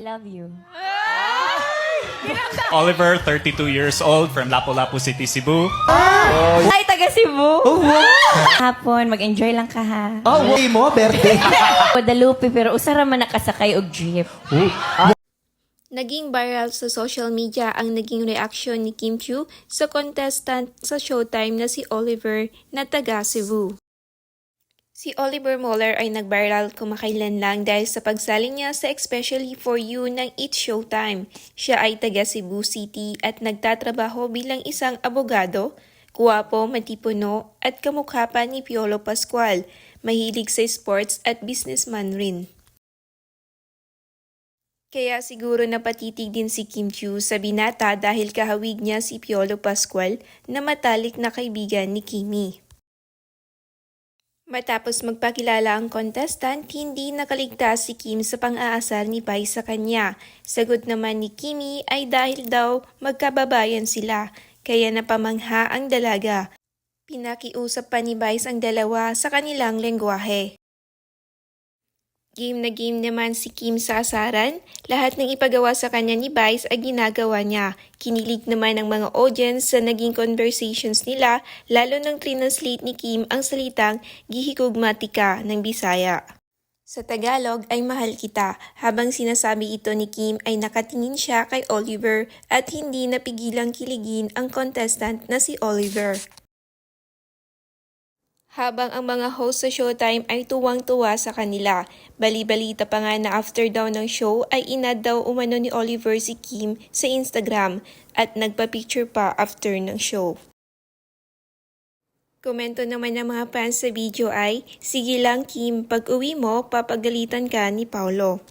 love you. Oliver, 32 years old, from Lapu-Lapu City, Cebu. Ay, taga Cebu! Hapon, mag-enjoy lang ka ha. Oh, way mo, birthday. Guadalupe, pero usara man nakasakay og jeep. Naging viral sa social media ang naging reaksyon ni Kim Chiu sa contestant sa Showtime na si Oliver na taga Cebu. Si Oliver Moller ay nag-viral kumakailan lang dahil sa pagsaling niya sa Especially For You ng It's Showtime. Siya ay taga Cebu City at nagtatrabaho bilang isang abogado, kuwapo, matipuno at kamukha pa ni Piolo Pascual. Mahilig sa sports at businessman rin. Kaya siguro napatitig din si Kim Chiu sa binata dahil kahawig niya si Piolo Pascual na matalik na kaibigan ni Kimi. Matapos magpakilala ang contestant, hindi nakaligtas si Kim sa pang-aasar ni Pai sa kanya. Sagot naman ni Kimi ay dahil daw magkababayan sila, kaya napamangha ang dalaga. Pinakiusap pa ni Vice ang dalawa sa kanilang lengguwahe. Game na game naman si Kim sa asaran. Lahat ng ipagawa sa kanya ni Vice ay ginagawa niya. Kinilig naman ang mga audience sa naging conversations nila, lalo nang translate ni Kim ang salitang gihigugmatika ng Bisaya. Sa Tagalog ay mahal kita, habang sinasabi ito ni Kim ay nakatingin siya kay Oliver at hindi napigilang kiligin ang contestant na si Oliver. Habang ang mga host sa Showtime ay tuwang-tuwa sa kanila, bali-balita pa nga na after daw ng show ay inad daw umano ni Oliver si Kim sa Instagram at nagpa-picture pa after ng show. Komento naman ng mga fans sa video ay, Sige lang Kim, pag uwi mo, papagalitan ka ni Paulo.